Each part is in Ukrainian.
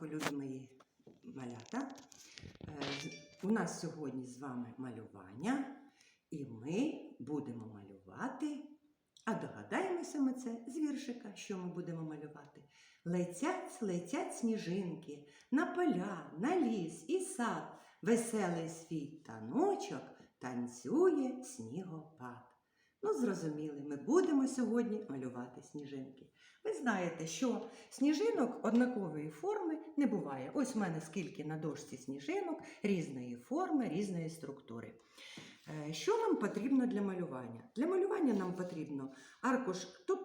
ранку, мої малята. Е, У нас сьогодні з вами малювання, і ми будемо малювати. А догадаємося ми це з віршика, що ми будемо малювати. Летять, летять сніжинки на поля, на ліс і сад. Веселий свій таночок танцює снігопад. Ну, зрозуміли, ми будемо сьогодні малювати сніжинки. Ви знаєте, що сніжинок однакової форми не буває. Ось у мене скільки на дошці сніжинок різної форми, різної структури. Е, Що нам потрібно для малювання? Для малювання нам потрібно аркуш то е,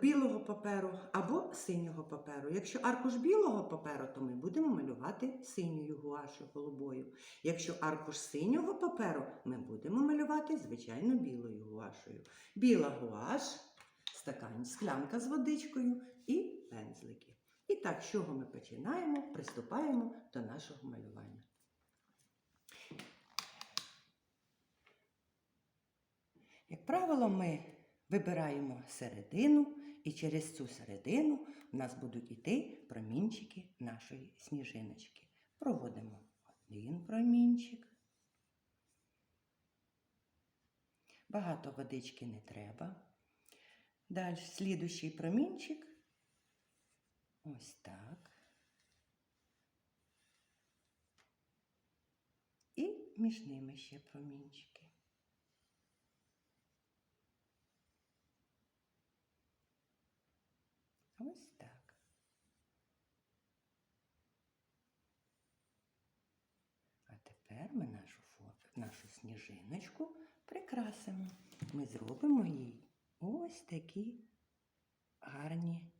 білого паперу або синього паперу. Якщо аркуш білого паперу, то ми будемо малювати синьою гуашю голубою. Якщо аркуш синього паперу, ми будемо малювати звичайно білою гуашею. Біла гуаш, стакан, склянка з водичкою і пензлики. І так, з чого ми починаємо? Приступаємо до нашого малювання. Як правило, ми вибираємо середину, і через цю середину у нас будуть йти промінчики нашої сніжиночки. Проводимо один промінчик. Багато водички не треба. Далі слідущий промінчик. Ось так. І між ними ще промінчики. Ось так. А тепер ми нашу, нашу сніжиночку прикрасимо. Ми зробимо їй ось такі гарні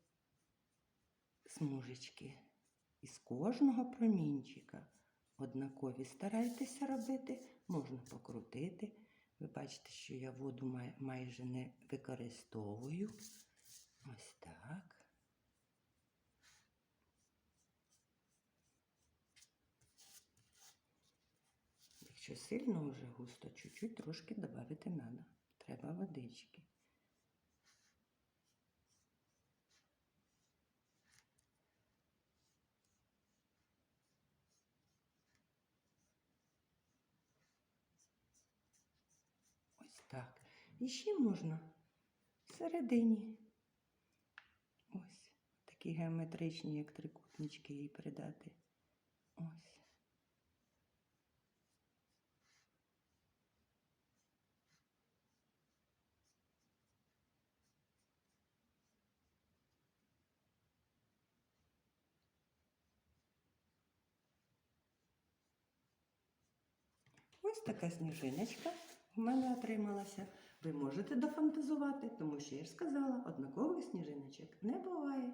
смужечки. Із кожного промінчика однакові старайтеся робити, можна покрутити. Ви бачите, що я воду май- майже не використовую. Ось так. Якщо сильно вже густо, чуть-чуть трошки додати треба. Треба водички. Ось так. І ще можна всередині. Ось такі геометричні, як трикутнички їй придати. Ось. Ось така сніжиночка у мене отрималася. Ви можете дофантазувати, тому що я ж сказала, однакових сніжиночок не буває.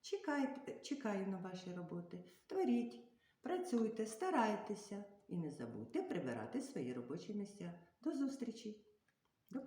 Чекайте, чекаю на ваші роботи. Творіть, працюйте, старайтеся і не забудьте прибирати свої робочі місця. До зустрічі! До!